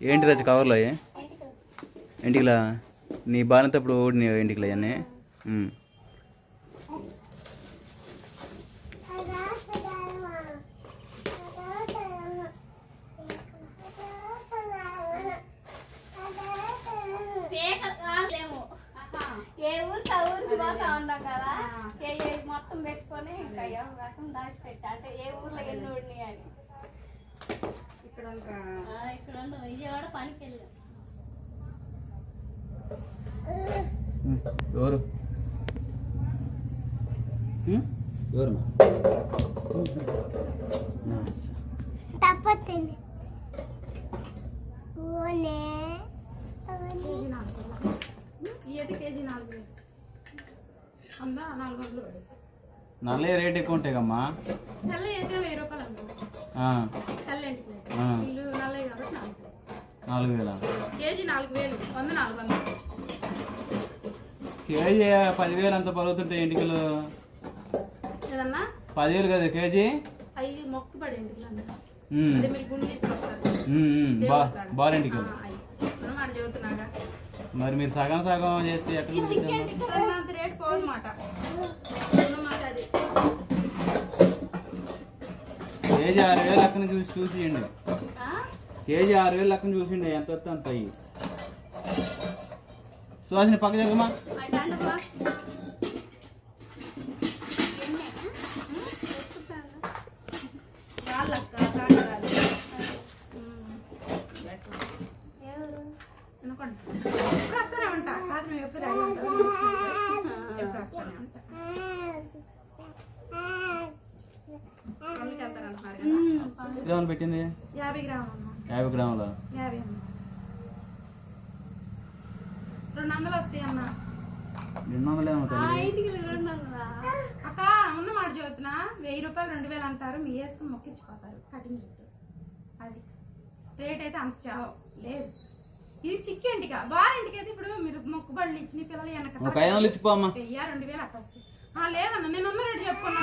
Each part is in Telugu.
ఏంటి రచ్చ కవర్లో ఇంటికిలా నీ బాలినప్పుడు ఓడి ఇంటికిలా అన్నీ మొత్తం పెట్టుకొని ఇంకా ఏం రకం దాచిపెట్టా? అంటే ఏ ఊర్లో ఎన్ని ఊడినాయి అని. ఇక్కడ విజయవాడ పనికి వెళ్ళాం. ఎవరు? ఎవరు తప్పతుంది ఓనే నల్లే రేట్ ఎక్కువ ఉంటాయి కమ్మా తెల్ల అయితే వెయ్యి రూపాయలు నాలుగు. వేలు. కేజీ నాలుగు వేలు. వంద నాలుగు వందలు. కేజీ పదివేలు అంత ఏదన్నా? పదివేలు కదా కేజీ? అవి మొక్కు పడి మీరు మరి సగం సగం చేస్తే ఎట్లా చికెన్ టిక్కా అంత రేట్ పోదన్నమాట ఉన్నమాట అది కేజీ ఆరు వేలు లెక్కన చూసి చూసియండి. ఆ? కేజీ ఆరు వేలు లెక్కన చూసిండి ఎంత వస్తే అంత అయ్యి. సుహాసిని పక్క జరగమా అంటే అంటే బా. వాళ్ళక్క కాకరాలు ఎవరు? అనుకోండి ఎప్పుడు వస్తూనే ఉంటా కాదు మేము ఎప్పుడు రాయి ఉంటాం. ఎప్పుడు వస్తూనే ఉంటా పనులకి వెళ్తారంటున్నారు కదా ఏమని పెట్టింది? యాభై గ్రాములు యాభై గ్రాముల? రెండు వందలు వస్తాయి అన్న రెండు వందలు ఇంటికి? అక్క ఉన్న మాట చదువుతున్నా వెయ్యి రూపాయలు రెండు వేలు అంటారు. మీ వేసుకుని మొక్కించుకోతారు కటింగ్ చుట్టూ. అది. రేట్ అయితే అంత చావు లేదు. ఇది చిక్కేంటిగా బారింటికి అయితే ఇప్పుడు మీరు మొక్కుబడులు ఇచ్చిన పిల్లలు వెనక రెండు వేలు అట్లా వస్తాయి. లేదన్న నేను ఉన్న రేటు చెప్పుకున్నా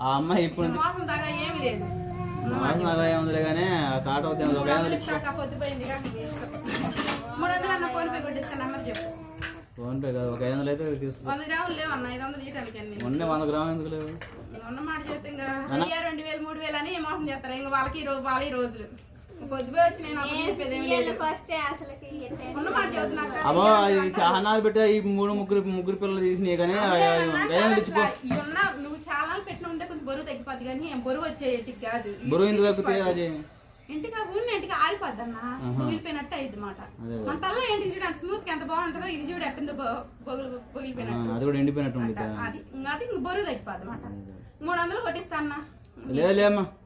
ఆ అమ్మాయి ఇప్పుడు మోసం దాకా ఏమి లేదు. మాసం అలా ఏముందిలే కానీ ఆ కాట అవుతుంది ఒక ఐదు వందలు వందలు ఇచ్చిపో ఇస్తాక పొద్దుపోయింది కాక మీ ఇష్టం. మూడు వందలు అన్న ఫోన్ పే కొట్టిస్తా నెంబర్ చెప్పు. ఫోన్ పే కాదు ఒక ఐదు వందలు అయితే తీసుకో. వంద గ్రాములు లేవు అన్న ఐదు వందలు ఇయటానికి అన్ని. మొన్నే వంద గ్రాములు ఎందుకు లేవు? ఉన్న మాట చెప్తే ఇంకా వెయ్యి రెండు వేలు మూడు వేలు అని మోసం చేస్తారు. ఇంకా వాళ్ళకి ఈ రోజు వాళ్ళ ఈ రోజులు. అమ్మో అది చాహనాలు పెట్టా ఈ మూడు ముగ్గురు ముగ్గురు పిల్లలు తీసినాయి కానీ నువ్వు చాలా పెట్టిన ఉంటే కొంచెం బరువు తగ్గిపోద్ది కానీ ఏం బరువు వచ్చేటికి కాదు. బరువు ఎందుకు తగ్గుతాయి రాజీ ఇంటికి ఆ ఊరిని ఇంటికి ఆరిపోద్ది అన్న పొగిలిపోయినట్టు అయింది మాట. మన తల్ల ఏంటి చూడు అంత స్మూత్ ఎంత బాగుంటుందో ఇది చూడు ఎట్టుందో పొగిలిపోయినట్టు అది కూడా ఎండిపోయినట్టు అది ఇంకా బరువు తగ్గిపోద్ది మాట మూడు వందలు కొట్టిస్తా అన్న. లేదు లేమ్మా లేదన్న ఆ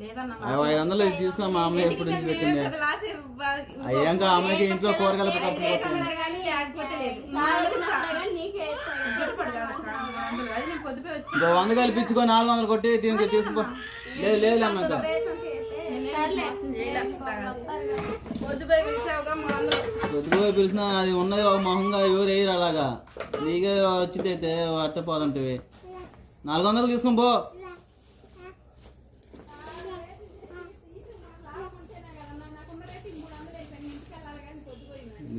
ఐదు వందలు ఇది తీసుకుని మా అమ్మ ఎప్పుడు నుంచి పెట్టింది అయ్యాక అమ్మకి ఇంట్లో కూరగాయలు ఇంకో వంద కలిపించుకో నాలుగు వందలు కొట్టి దీనికి తీసుకో లేదు లేదు అమ్మ ఇంకా పొద్దుపోయి పిలిచిన అది ఉన్నది ఒక మొహంగా ఎవరు వేయరు అలాగా నీకే వచ్చితే అట్టపోదంటివి నాలుగు వందలు తీసుకొని పో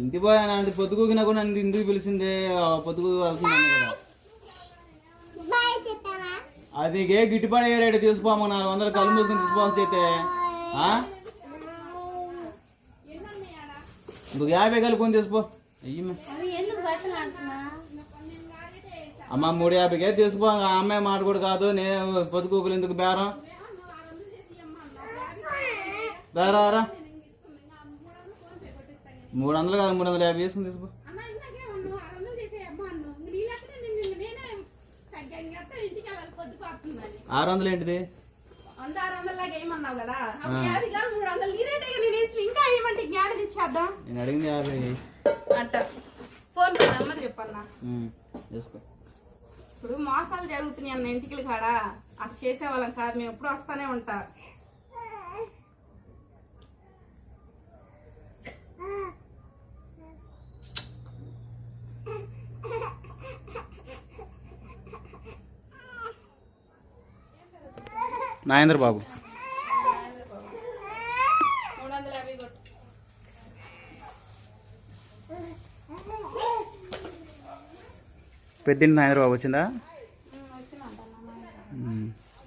ఇంటి పోయాను అది పొద్దుగూకినా కూడా నన్ను ఇంటికి పిలిచిందే? కదా. చెప్పావా అది ఏ గిట్టుబాటు రేటు తీసుకోమా నాలుగు వందలు కళ్ళు మూసుకొని తీసుకోవాల్సి అయితే? ఇంకొక యాభై కలుపుకొని తీసుకో. అమ్మ మూడు యాభైకే తీసుకో. అమ్మాయి మాట కూడా కాదు. నేను పొద్దుకూకులు ఎందుకు బేరం? రారా రా మూడు వందలు కాదు మూడు వందల యాభై వేసుకుని తీసుకో. ఆరు వందలు ఏంటిది? నేను అడిగింది యాభై. ఇప్పుడు మోసాలు జరుగుతున్నాయి అన్న ఇంటికి కాడ? అటు చేసేవాళ్ళం కాదు మేము ఎప్పుడు వస్తానే ఉంటా. నాయంద్ర బాబు పెద్దింటి నాగేంద్ర బాబు వచ్చిందా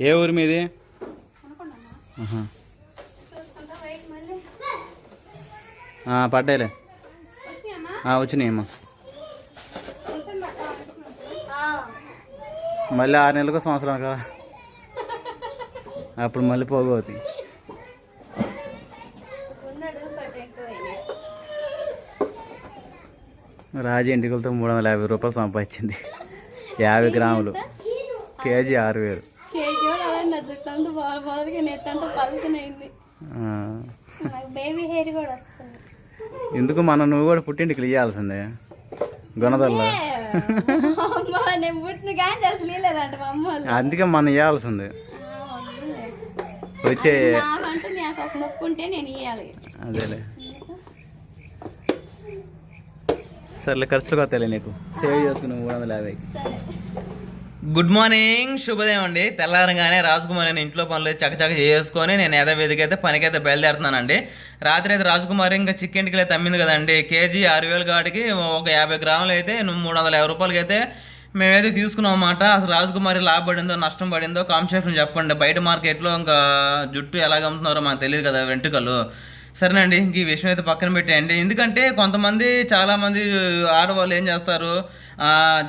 ఏ ఊరి మీది? పడ్డాయిలే. వచ్చినాయమ్మా మళ్ళీ ఆరు నెలలకు సంవత్సరం కదా అప్పుడు మళ్ళీ పోగవుతాయి. రాజు ఎంటికలతో మూడు వందల యాభై రూపాయలు సంపాదించింది. యాభై గ్రాములు. కేజీ ఆరు వేలు. ఎందుకు మన నువ్వు కూడా పుట్టింటికి ఇవ్వాల్సిందే గుణదల్లో. అందుకే మనం ఇవ్వాల్సిందే. వచ్చే నాకంటూ నాకు ఒక మొక్కు ఉంటే నేను ఇవ్వాలి అదేలే. సర్లే ఖర్చులు కొత్తలే నీకు. సేవ్ చేసుకుని మూడు వందల యాభైకి సరే గుడ్ మార్నింగ్ శుభోదయం అండి. తెల్లారగానే రాజకుమారి నేను ఇంట్లో పనులు చకచక చేసుకొని నేను యథావిధికి అయితే పనికైతే బయలుదేరుతున్నానండి. రాత్రి అయితే రాజకుమారి ఇంకా చికెన్కి అయితే అమ్మింది కదండి. కేజీ ఆరు వేల కాడికి ఒక యాభై గ్రాములు అయితే మూడు వందల యాభై రూపాయలకి అయితే మేమైతే తీసుకున్నాం అన్నమాట. అసలు రాజకుమారి లాభపడిందో నష్టం పడిందో కాన్సెప్షన్ చెప్పండి. బయట మార్కెట్లో ఇంకా జుట్టు ఎలాగ అమ్ముతున్నారో మాకు తెలియదు కదా వెంట్రుకలు. సరేనండి ఇంక ఈ విషయం అయితే పక్కన పెట్టేయండి. ఎందుకంటే కొంతమంది చాలామంది ఆడవాళ్ళు ఏం చేస్తారు? ఆ,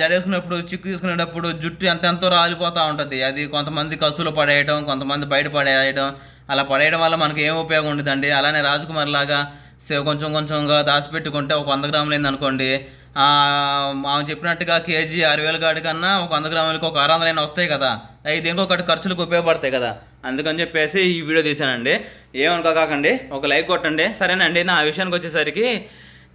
చిక్కు తీసుకునేటప్పుడు జుట్టు ఎంతెంతో రాలిపోతూ ఉంటుంది. అది కొంతమంది కసులు పడేయడం కొంతమంది బయట పడేయడం. అలా పడేయడం వల్ల మనకి ఏం ఉపయోగం ఉండదండి. అలానే రాజకుమారి లాగా కొంచెం కొంచెంగా దాచిపెట్టుకుంటే ఒక వంద గ్రాములు అయింది అనుకోండి ఆమె చెప్పినట్టుగా కేజీ ఆరు వేల గాడి కన్నా ఒక వంద గ్రాములకి ఒక ఆరు వందలైనా వస్తాయి కదా. అవి దేనికో ఒకటి ఖర్చులకు ఉపయోగపడతాయి కదా. అందుకని చెప్పేసి ఈ వీడియో తీశానండి. ఏమనుకోకండి ఒక లైక్ కొట్టండి. సరేనండి నా విషయానికి వచ్చేసరికి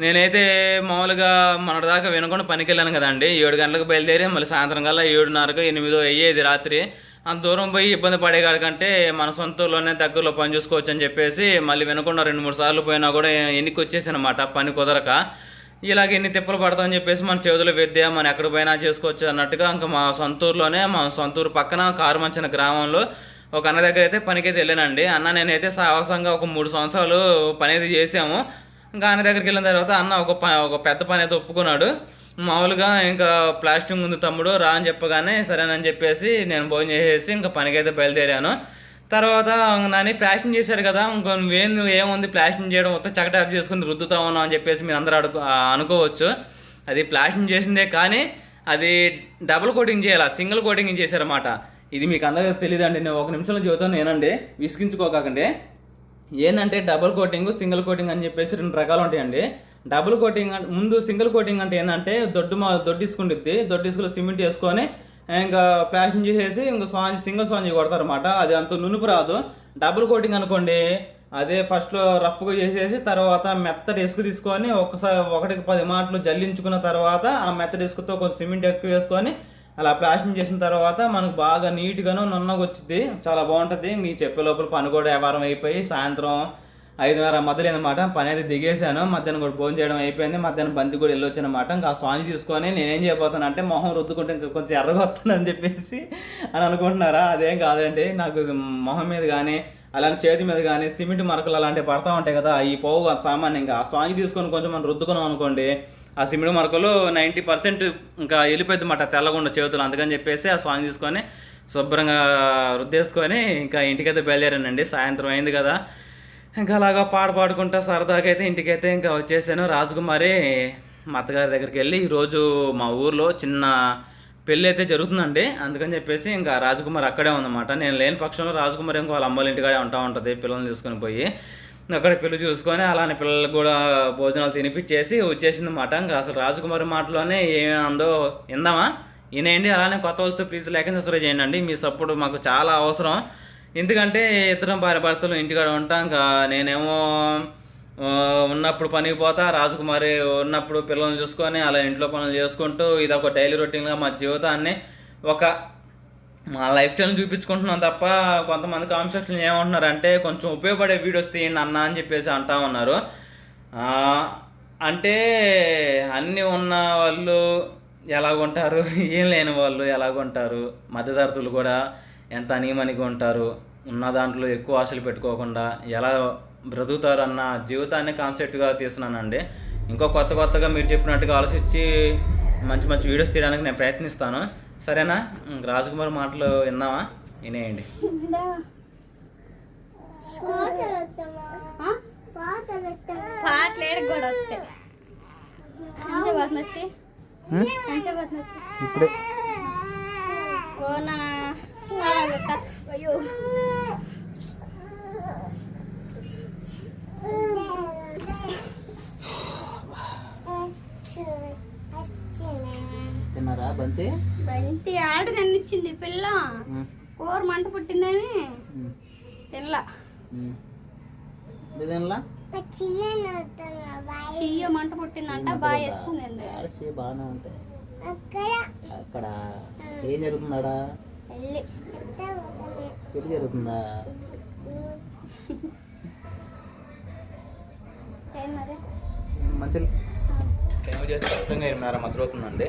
నేనైతే మామూలుగా మొన్నటిదాకా వినకుండా పనికి వెళ్ళాను కదండి. ఏడు గంటలకు బయలుదేరి మళ్ళీ సాయంత్రం కల్లా ఏడున్నరకు ఎనిమిదో అయ్యేది రాత్రి. అంత దూరం పోయి ఇబ్బంది పడే కాడికంటే మన సొంతలోనే దగ్గరలో పని చూసుకోవచ్చు అని చెప్పేసి మళ్ళీ వినకుండా రెండు మూడు సార్లు పోయినా కూడా ఎన్నికి అనమాట పని కుదరక. ఇలాగ ఎన్ని తిప్పలు పడతామని చెప్పేసి మన చేతుల విద్య మనం ఎక్కడ పోయినా చేసుకోవచ్చు అన్నట్టుగా ఇంకా మా సొంతూరులోనే మా సొంత ఊరు పక్కన కారుమంచిన గ్రామంలో ఒక అన్న దగ్గర అయితే పనికైతే వెళ్ళానండి. అన్న నేనైతే సాహసంగా ఒక మూడు సంవత్సరాలు పని అయితే చేసాము ఇంకా అన్న దగ్గరికి వెళ్ళిన తర్వాత అన్న ఒక ప ఒక పెద్ద పని అయితే ఒప్పుకున్నాడు. మామూలుగా ఇంకా ప్లాస్టింగ్ ఉంది తమ్ముడు రా అని చెప్పగానే సరేనని చెప్పేసి నేను భోజనం చేసేసి ఇంకా పనికైతే బయలుదేరాను. తర్వాత నన్ను ప్లాస్టింగ్ చేశారు కదా ఇంకో నువ్వేం ఏముంది ప్లాస్టింగ్ చేయడం మొత్తం చకటాప్ చేసుకుని రుద్దుతా ఉన్నావు అని చెప్పేసి మీరు అందరూ అడుగు అనుకోవచ్చు. అది ప్లాస్టింగ్ చేసిందే కానీ అది డబుల్ కోటింగ్ చేయాలి సింగిల్ కోటింగ్ చేశారన్నమాట. ఇది మీకు అందరికీ తెలియదండి నేను ఒక నిమిషంలో చెబుతాను నేనండి విసిగించుకోకండి. ఏంటంటే డబుల్ కోటింగ్ సింగిల్ కోటింగ్ అని చెప్పేసి రెండు రకాలు ఉంటాయండి. డబుల్ కోటింగ్ అంటే ముందు సింగిల్ కోటింగ్ అంటే ఏంటంటే దొడ్డు మా దొడ్డు ఇసుకుంటుంది దొడ్డు సిమెంట్ వేసుకొని ఇంకా ప్లాస్టింగ్ చేసేసి ఇంకా స్పాంజ్ సింగిల్ కొడతారు అన్నమాట అది అంత నునుపు రాదు. డబుల్ కోటింగ్ అనుకోండి అదే ఫస్ట్లో రఫ్గా చేసేసి తర్వాత మెత్తడి డిస్క్ తీసుకొని ఒకసారి ఒకటికి పది మాటలు జల్లించుకున్న తర్వాత ఆ మెత్తడి ఇసుకతో కొంచెం సిమెంట్ ఎక్కువ వేసుకొని అలా ప్లాస్టింగ్ చేసిన తర్వాత మనకు బాగా నీట్గాను నున్నగా వచ్చింది చాలా బాగుంటుంది. మీ చెప్పే లోపల పని కూడా వ్యాపారం అయిపోయి సాయంత్రం ఐదున్నర మొదలైందన్నమాట పని అయితే దిగేశాను. మధ్యాహ్నం కూడా భోజనం చేయడం అయిపోయింది. మధ్యాహ్నం బంతి కూడా వెళ్ళొచ్చు అనమాట ఇంకా ఆ తీసుకొని నేనేం చేయబోతాను అంటే మొహం రుద్దుకుంటే ఇంకా కొంచెం ఎర్రగా వస్తానని చెప్పేసి అని అనుకుంటున్నారా? అదేం కాదండి నాకు మొహం మీద కానీ అలానే చేతి మీద కానీ సిమెంట్ మరకలు అలాంటివి పడతా ఉంటాయి కదా. ఈ పోవు సామాన్యంగా ఆ తీసుకొని కొంచెం మనం రుద్దుకున్నాం అనుకోండి ఆ సిమెంట్ మరకలు నైంటీ పర్సెంట్ ఇంకా వెళ్ళిపోయింది మాట తెల్లగుండ చేతులు. అందుకని చెప్పేసి ఆ స్వామి తీసుకొని శుభ్రంగా రుద్దేసుకొని ఇంకా ఇంటికైతే బయలుదేరానండి. సాయంత్రం అయింది కదా. ఇంకా అలాగా పాట పాడుకుంటా సరదాగా అయితే ఇంటికైతే ఇంకా వచ్చేసాను. రాజకుమారి మా అత్తగారి దగ్గరికి వెళ్ళి ఈరోజు మా ఊర్లో చిన్న పెళ్ళి అయితే జరుగుతుందండి. అందుకని చెప్పేసి ఇంకా రాజకుమారి అక్కడే ఉందన్నమాట. నేను లేని పక్షంలో రాజకుమారి ఇంకో వాళ్ళ అమ్మల ఇంటికాడే ఉంటా ఉంటుంది పిల్లల్ని తీసుకొని పోయి. అక్కడ పెళ్ళి చూసుకొని అలానే పిల్లలకు కూడా భోజనాలు తినిపించేసి వచ్చేసింది అనమాట ఇంకా అసలు రాజకుమారి మాటలోనే ఏమందో అందో ఇందామా ఈయనండి అలానే కొత్త వస్తువు ప్లీజ్ లేక సబ్స్క్రైబ్ చేయండి మీ సపోర్ట్ మాకు చాలా అవసరం. ఎందుకంటే ఇద్దరం భార్య భర్తలు ఇంటికాడ ఉంటాం ఇంకా నేనేమో ఉన్నప్పుడు పనికి పోతా రాజకుమారి ఉన్నప్పుడు పిల్లల్ని చూసుకొని అలా ఇంట్లో పనులు చేసుకుంటూ ఇది ఒక డైలీ రొటీన్గా మా జీవితాన్ని ఒక మా లైఫ్ స్టైల్ని చూపించుకుంటున్నాం తప్ప కొంతమంది కాన్సెప్ట్లు ఏమంటున్నారంటే కొంచెం ఉపయోగపడే వీడియోస్ తీయండి అన్న అని చెప్పేసి అంటా ఉన్నారు. అంటే అన్నీ ఉన్న వాళ్ళు ఎలాగుంటారు? ఏం లేని వాళ్ళు ఎలాగుంటారు? మధ్యతరతులు కూడా ఎంత అనిమనిగా ఉంటారు? ఉన్న దాంట్లో ఎక్కువ ఆశలు పెట్టుకోకుండా ఎలా బ్రతుకుతారు అన్న జీవితాన్ని కాన్సెప్ట్గా తీస్తున్నానండి. ఇంకో కొత్త కొత్తగా మీరు చెప్పినట్టుగా ఆలోచించి మంచి మంచి వీడియోస్ తీయడానికి నేను ప్రయత్నిస్తాను. సరేనా? రాజకుమార్ మాటలు విన్నావా వినేయండి. ఇప్పుడే ఓ నా అయ్యో. బంతి? బంతి ఆడ తినిచ్చింది పిల్ల. కూర మంట పుట్టిందని తినలా. చెయ్య మంట పుట్టిందంట బాగా వేసుకుంది. బాగానే ఉంటాయి అక్కడ. ఏం జరుగుతుందాడా? వెళ్ళి పెళ్ళి జరుగుతుందా? మంచి ఏమో చేసి ఖచ్చితంగా ఎనిమిదిన్నర మధ్య అవుతుందండి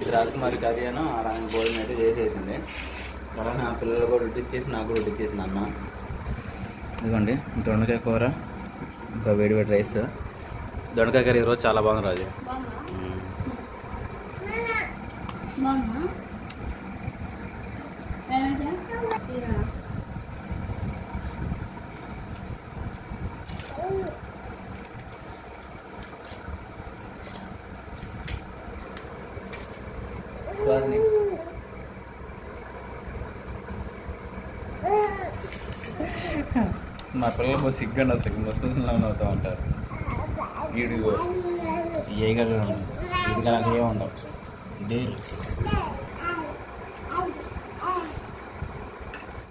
ఇది రాజకుమారి అని ఆయన భోజనం అయితే చేసేసింది. అలానే ఆ పిల్లలు కూడా ఉడికిచ్చేసి నాకు కూడా ఉడికిచ్చేసింది అన్న. ఇదిగోండి దొండకాయ కూర ఇంకా వేడి వేడి రైస్. దొండకాయ కర్రీ ఈరోజు చాలా బాగుంది రాజు. దాన్ని. మా పిల్లలు సిగ్గా అవుతాయి ముస్లింస్లో అవుతూ ఉంటారు. వీడు ఏ కదా ఇది గల ఏమి ఉండవు ఇదే.